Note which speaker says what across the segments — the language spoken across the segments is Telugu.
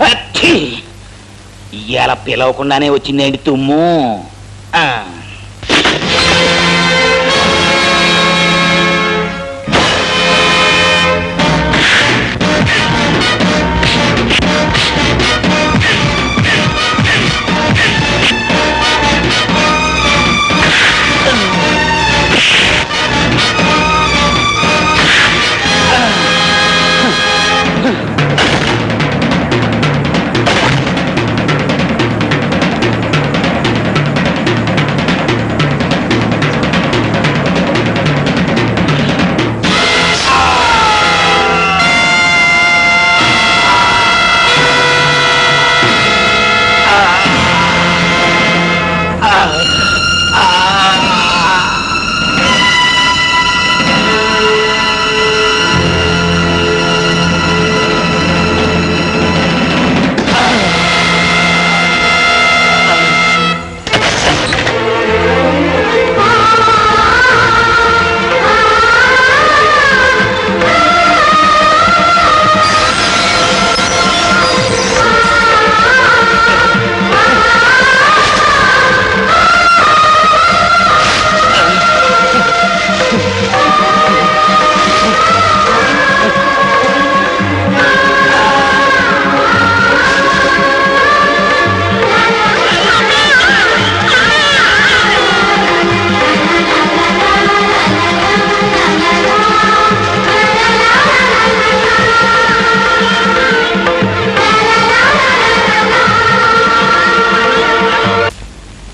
Speaker 1: అచ్చి! ఇవాళ పిలవకుండానే వచ్చిందేంటి తుమ్ము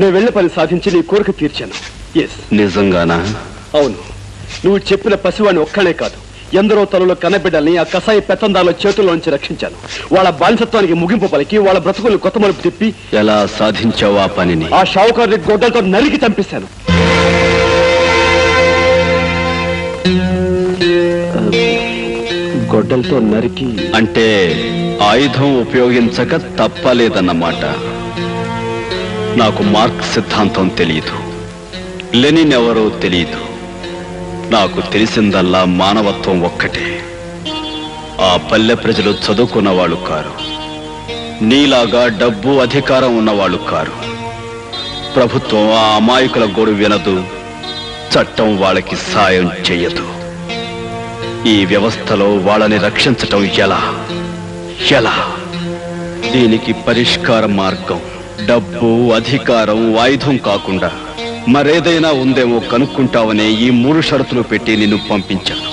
Speaker 2: నేను వెళ్ళే పని సాధించి నీ కోరిక తీర్చాను. ఎస్
Speaker 3: నిజంగానా?
Speaker 2: అవును. నువ్వు చెప్పిన పసివాడిని ఒక్కనే కాదు. ఎందరో తలలో కన్నబిడ్డల్ని ఆ కసాయి పెత్తందారుల చేతుల్లోంచి రక్షించాను. వాళ్ళ బానిసత్వానికి ముగింపు పలికి వాళ్ళ బ్రతుకులు కొత్త మలుపు తిప్పి
Speaker 3: ఎలా సాధించావు ఆ పనిని?
Speaker 2: ఆ షావుకారుని గొడ్డలతో నరికి చంపేశాను. గొడ్డలతో నరికి
Speaker 3: అంటే ఆయుధం ఉపయోగించక తప్పలేదన్నమాట. నాకు మార్క్ సిద్ధాంతం తెలియదు లెనిన్ ఎవరో తెలియదు నాకు తెలిసిందల్లా మానవత్వం ఒక్కటే. ఆ పల్లె ప్రజలు చదువుకున్న వాళ్ళు కారు. నీలాగా డబ్బు అధికారం ఉన్నవాళ్ళు కారు. ప్రభుత్వం ఆ అమాయకుల గోడు వినదు. చట్టం వాళ్ళకి సాయం చేయదు ఈ వ్యవస్థలో వాళ్ళని రక్షించటం ఎలా? ఎలా? దీనికి పరిష్కార మార్గం. డబ్బు అధికారం ఆయుధం కాకుండా మరేదైనా ఉందేమో కనుక్కుంటావనే ఈ మూడు షరతులు పెట్టి నిన్ను పంపించాను.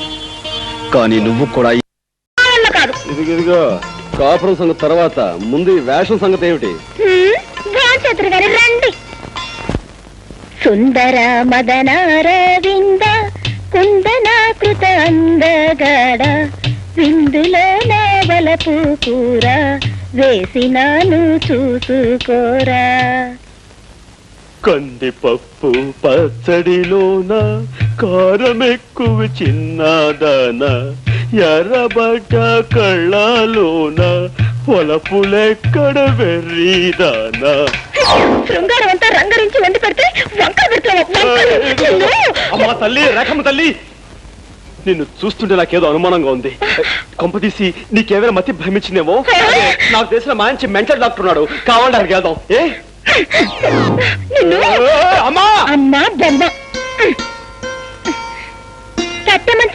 Speaker 3: కానీ నువ్వు కూడా
Speaker 2: ఇదిగో ఇదిగో కాపురం సంగతి తర్వాత ముందు ఈ వేషం సంగతి ఏమిటి?
Speaker 4: భ్రాంచతురు గారు రండి. సుందర మదనారవింద కుందనాకృత అందగాడ విందులో నావలపు కూర వేసినాను చూసుకోరా.
Speaker 2: కందిపప్పు పచ్చడిలోన కారం ఎక్కువ చిన్నదాన ఎర్రబడ్డ కళ్ళలోన పొలపులెక్కడ వెర్రీదానా.
Speaker 4: శృంగారం అంతా రంగరించి వండి పెడితే వంకలు పెడతావు
Speaker 2: అమ్మా తల్లి రేఖమ్మ తల్లి. నిన్ను చూస్తుంటే నాకేదో అనుమానంగా ఉంది. కొంపదీసి నీకేమైనా మతి భ్రమించిందేమో? నాకు తెలిసిన మంచి మెంటల్ డాక్టర్ ఉన్నాడు. కావాలంటే అక్కడికి వెళ్దాం. ఏ?
Speaker 4: నిన్ను?
Speaker 2: ఏ, అమ్మా!
Speaker 4: బొమ్మ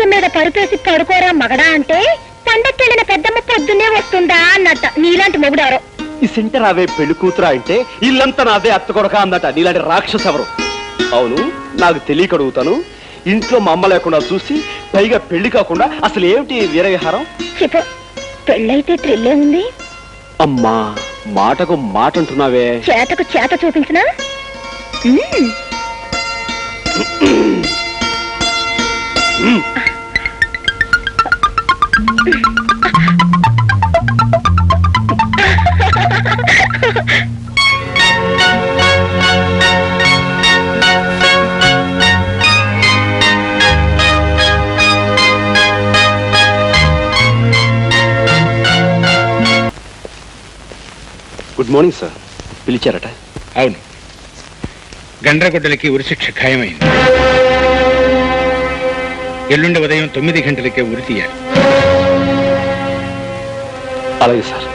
Speaker 4: మీద పరుపేసి పడుకోరా మగడా అంటే పండక్కెళ్ళిన పెద్దమ్మ పొద్దున్నే వస్తుందా అన్నట్ట. నీలాంటి మొగుడారో
Speaker 2: ఈ సెంటర్ అవే పెళ్ళి కూతురా అంటే ఇల్లంతా నాదే అత్త కొడక అందట నీలాంటి రాక్షస ఎవరు అవును నాకు తెలియక అడుగుతాను. ఇంట్లో మా అమ్మ లేకుండా చూసి పైగా పెళ్ళి కాకుండా అసలు ఏమిటి వీరవిహారం?
Speaker 4: చెప్పు పెళ్ళైతే థ్రిల్లే ఉంది.
Speaker 2: అమ్మా మాటకు మాట అంటున్నావే
Speaker 4: చేతకు చేత చూపించినా?
Speaker 2: Good morning sir. పిలిచారట.
Speaker 5: అవును. గండ్రగొడ్డలకి ఉరిశిక్ష ఖాయమైంది. ఎల్లుండి ఉదయం తొమ్మిది గంటలకే ఉరి తీయాలి.
Speaker 2: అలాగే సార్.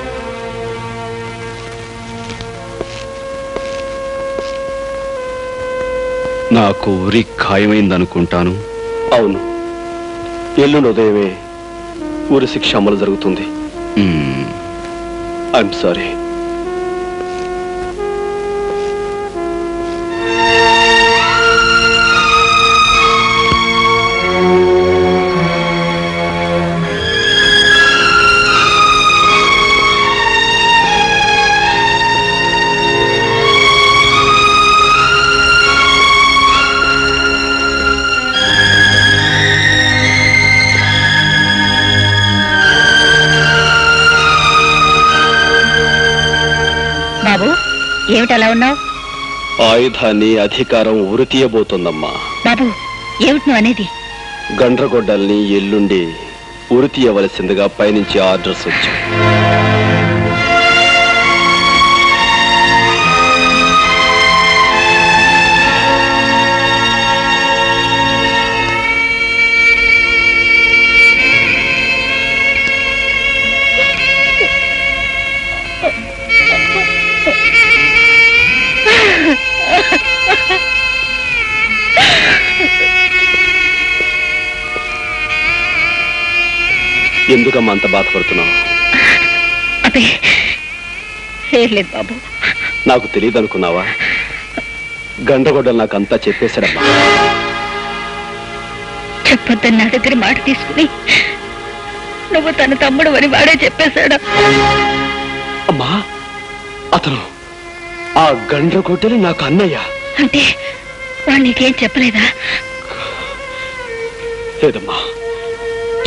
Speaker 3: నాకు ఉరి ఖాయమైందనుకుంటాను.
Speaker 2: అవును. ఎల్లుండి ఉదయమే ఊరి శిక్ష అమలు జరుగుతుంది. I'm sorry.
Speaker 6: ఏమిటి అలా ఉన్నావు?
Speaker 2: ఆయుధాన్ని అధికారం ఉరి తీయబోతోందమ్మా
Speaker 6: బాబు ఏమిటి నువ్వు అనేది?
Speaker 2: గండ్రగొడ్డల్ని ఎల్లుండి ఉరి తీయవలసిందిగా పైనుంచి ఆర్డర్స్ వచ్చాయి ఎందుకమ్మా అంత బాధపడుతున్నావు?
Speaker 6: అదే లేదు బాబు.
Speaker 2: నాకు తెలియదు అనుకున్నావా గండ్రగొడ్డలు నాకు అంతా చెప్పేశాడమ్మా.
Speaker 6: చెప్పొద్దని నా దగ్గర మాట తీసుకుని నువ్వు తన తమ్ముడు అని వాడే చెప్పేశాడు?
Speaker 2: అమ్మా అతను ఆ గండ్రగొడ్డలి నాకు అన్నయ్య.
Speaker 6: అంటే వాడు నీకేం చెప్పలేదా?
Speaker 2: లేదమ్మా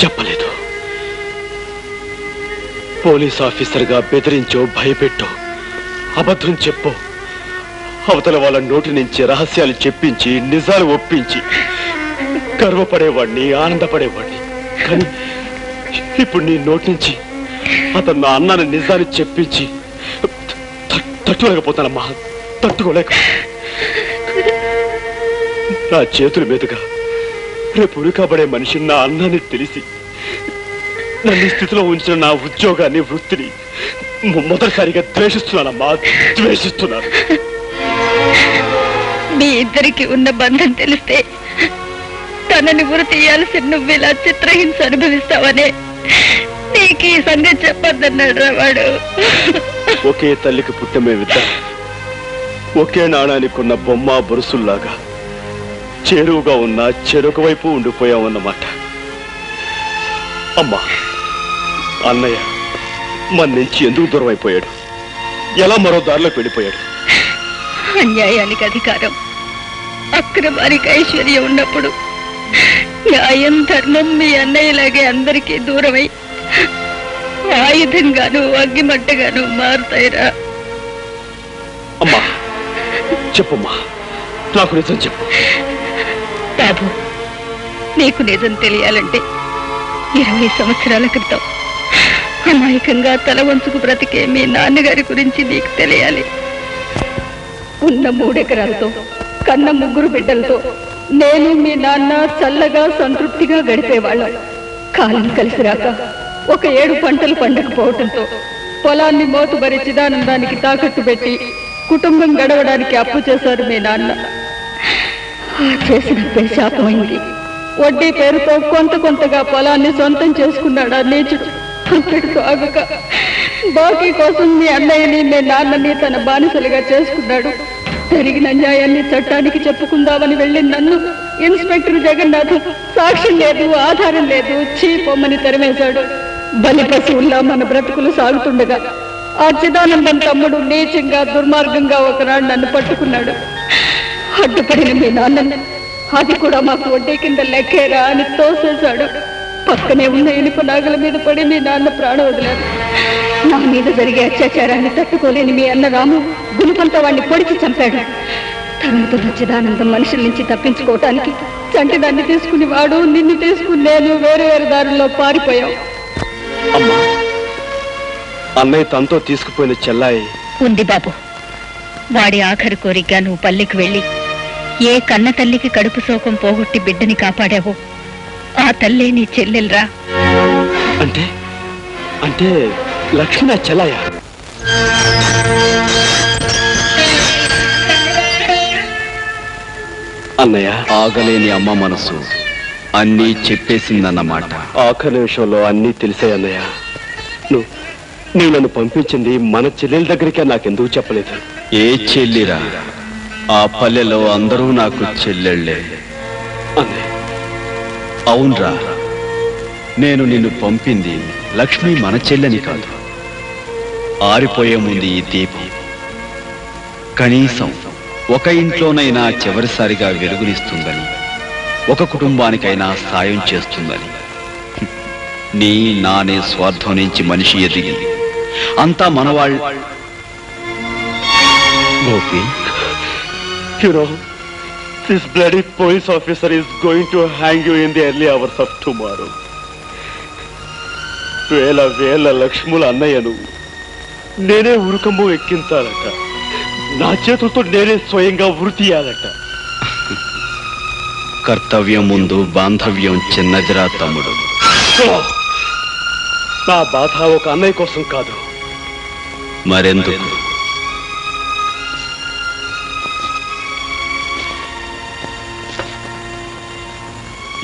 Speaker 2: చెప్పలేదు. పోలీస్ ఆఫీసర్గా బెదిరించో భయపెట్టో. అబద్ధం చెప్పు. అవతల వాళ్ళ నోటి నుంచి రహస్యాలు చెప్పించి నిజాలు ఒప్పించి. గర్వపడేవాడిని ఆనందపడేవాడిని. కానీ ఇప్పుడు నీ నోటి నుంచి అతను నా అన్నని నిజాన్ని చెప్పించి తట్టుకోలేకపోతానమ్మా తట్టుకోలేక. నా చేతుల మీదుగా రేపు ఉరికబడే మనిషి నా అన్నాన్ని తెలిసి నన్ను స్థితిలో ఉంచిన నా ఉద్యోగాన్ని వృత్తిని మొదటిసారిగా ద్వేషిస్తున్నానమ్మా. ద్వేషిస్తున్నాను.
Speaker 6: మీ ఇద్దరికి ఉన్న బంధం తెలిస్తే తనని ఉరి తీయాల్సిన నువ్వు ఇలా చిత్రహింస అనుభవిస్తావనే నీకు ఈ సంగతి చెప్పొద్దన్నాడు రా వాడు.
Speaker 2: ఒకే తల్లికి పుట్టిన మేమిద్దరం ఒకే నాణానికి ఉన్న బొమ్మ బొరుసుల్లాగా చేరువుగా ఉన్న చెరొక వైపు ఉండిపోయామన్నమాట అమ్మా అన్నయ్య మన నుంచి ఎందుకు దూరం అయిపోయాడు ఎలా మరో దారిలోకి వెళ్ళిపోయాడు?
Speaker 6: అన్యాయానికి అధికారం అక్రమానికి ఐశ్వర్యం ఉన్నప్పుడు న్యాయం ధర్మం మీ అన్నయ్యలాగే అందరికీ దూరమై ఆయుధంగాను అగ్గిమట్టగాను మారుతాయిరా.
Speaker 2: అమ్మా చెప్పమ్మా నాకు నిజం చెప్పు.
Speaker 6: బాబు నీకు నిజం తెలియాలంటే ఇరవై సంవత్సరాల క్రితం అమాయకంగా తల వంచుకు బ్రతికే మీ నాన్నగారి గురించి నీకు తెలియాలి. ఉన్న మూడెకరాలతో కన్న ముగ్గురు బిడ్డలతో నేను మీ నాన్న చల్లగా సంతృప్తిగా గడిపేవాళ్ళం. కాలం కలిసి రాక ఒక ఏడు పంటలు పండకపోవటంతో పొలాన్ని మోతుబరి చిదానందానికి తాకట్టు పెట్టి కుటుంబం గడవడానికి అప్పు చేశారు మీ నాన్న. చేసిన శాపమైంది. వడ్డీ పేరుతో కొంత కొంతగా పొలాన్ని సొంతం చేసుకున్నాడు ఆ నీచుడు. అంతటితో ఆగక బాకీ కోసం మీ అన్నయ్యని మీ నాన్నని తన బానిసలుగా చేసుకున్నాడు. జరిగిన న్యాయాన్ని చట్టానికి చెప్పుకుందామని వెళ్ళి నన్ను ఇన్స్పెక్టర్ జగన్నాథ్ సాక్ష్యం లేదు ఆధారం లేదు చీపొమ్మని తెరమేశాడు. బలి పశువుల్లా మన బ్రతుకులు సాగుతుండగా ఆ చిదానందం తమ్ముడు నీచంగా దుర్మార్గంగా ఒకనాడు నన్ను పట్టుకున్నాడు. అడ్డుపడిన మీ నాన్న అది కూడా మాకు వడ్డీ కింద లెక్కేరా అని తోసేశాడు. పక్కనే ఉన్న ఇనుప నాగల మీద పడి మీ నాన్న ప్రాణం వదిలారు. నా మీద జరిగే అత్యాచారాన్ని తట్టుకోలేని మీ అన్న రాము గులుపంతో వాడిని పొడిచి చంపాడు. తనతో చిదానందం మనుషుల నుంచి తప్పించుకోవటానికి చంటిదాన్ని తీసుకుని వాడు నిన్ను తీసుకుని నేను వేరు వేరు దారుల్లో పారిపోయాం.
Speaker 2: అమ్మా అన్నయ్య తనతో తీసుకుపోయిన చెల్లాయి.
Speaker 6: ఉంది బాబు. వాడి ఆఖరి కోరిక నువ్వు పల్లెకి వెళ్ళి ఏ కన్న తల్లికి కడుపు శోకం పోగొట్టి బిడ్డని కాపాడావో ఆ తల్లే నీ చెల్లెలరా.
Speaker 2: అంటే అంటే లక్ష్మి నా చెల్లయ్య. అన్నయ్య
Speaker 3: ఆగలేని అమ్మ మనసు. అన్నీ చెప్పేసిందన్నమాట.
Speaker 2: ఆఖరి నిమిషంలో అన్నీ తెలిసాయి అన్నయ్య. నువ్వు నీవు నన్ను పంపించింది మన చెల్లెల దగ్గరికే నాకెందుకు చెప్పలేదు?
Speaker 3: ఏ చెల్లిరా? ఆ పల్లెలో అందరూ నాకు చెల్లెళ్ళే. అవునరా. నేను నిన్ను పంపింది లక్ష్మి మన చెల్లని కాదు. ఆరిపోయే ముందు ఈ దీపం. కనీసం ఒక ఇంట్లోనైనా చివరిసారిగా వెలుగునిస్తుందని ఒక కుటుంబానికైనా సాయం చేస్తుందని. నీ నానే స్వార్థం నుంచి మనిషి ఎదిగి అంతా మనవాళ్ళు Gopi
Speaker 2: hero this bloody police officer is going to hang you in the early hours of tomorrow. వేల వేల లక్ష్ముల అన్నయ్యను నేనే ఉరుకమ్ము ఎక్కించాలట. నా చేతులతో నేనే స్వయంగా ఉరి తీయాలట
Speaker 3: కర్తవ్యం ముందు బాంధవ్యం చిన్నదిరా తమ్ముడు.
Speaker 2: నా బాధ ఒక అన్నయ్య కోసం కాదు.
Speaker 3: మరెందుకు?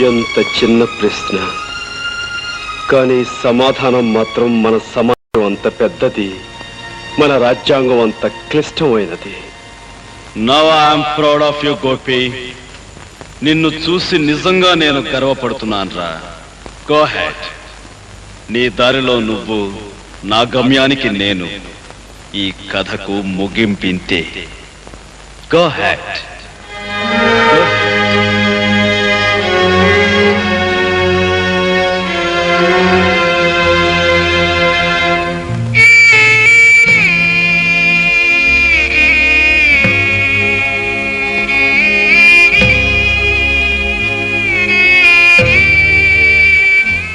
Speaker 2: ఎంత చిన్న ప్రశ్న. కానీ సమాధానం మాత్రం మన సమాజం అంత పెద్దది మన రాజ్యాంగం అంత క్లిష్టమైనది.
Speaker 3: Now I'm proud of you Gopi నిన్ను చూసి నిజంగా నేను గర్వపడుతున్నాను రా గో హ్యాట్ నీ దారిలో నువ్వు నా గమ్యానికి నేను ఈ కథకు ముగింపింతే. గో హ్యాట్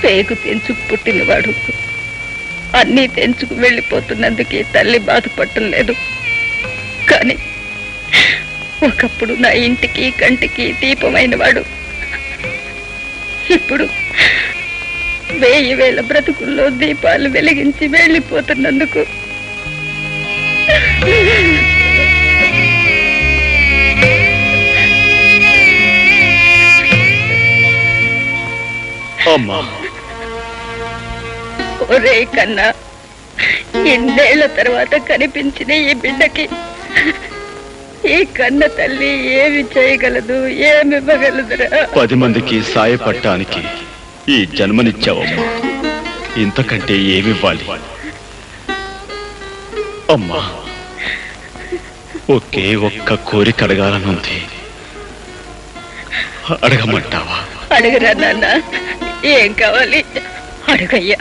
Speaker 6: పేగు తెంచుకు పుట్టినవాడు. అన్నీ తెంచుకు వెళ్ళిపోతున్నందుకే తల్లి బాధపడటం లేదు కానీ ఒకప్పుడు నా ఇంటికి కంటికి దీపమైన వాడు ఇప్పుడు వేయి వేల బ్రతుకుల్లో దీపాలు వెలిగించి వెళ్ళిపోతున్నందుకు.
Speaker 3: అమ్మా.
Speaker 6: ఒరే కన్నా ఎన్నేళ్ళ తర్వాత కనిపించిన ఈ బిడ్డకి ఈ కన్న తల్లి ఏమి చేయగలదు ఏమి ఇవ్వగలదురా
Speaker 3: పది మందికి సాయపడటానికి ఈ జన్మనిచ్చావమ్మా. ఇంతకంటే ఏమివ్వాలి? అమ్మా ఒకే ఒక్క కోరిక అడగాలనుంది. అడగమంటావా?
Speaker 6: అడగరా నాన్న ఏం కావాలి? అడగయ్యా.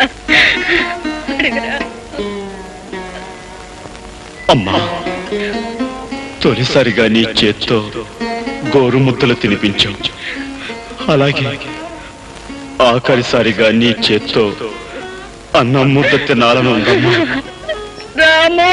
Speaker 3: అమ్మా తొలిసారిగా నీ చేత్తో గోరుముద్దలు తినిపించావు అలాగే ఆఖరిసారిగా నీ చేత్తో అన్నం ముద్ద తినాలనుందమ్మా
Speaker 6: రాము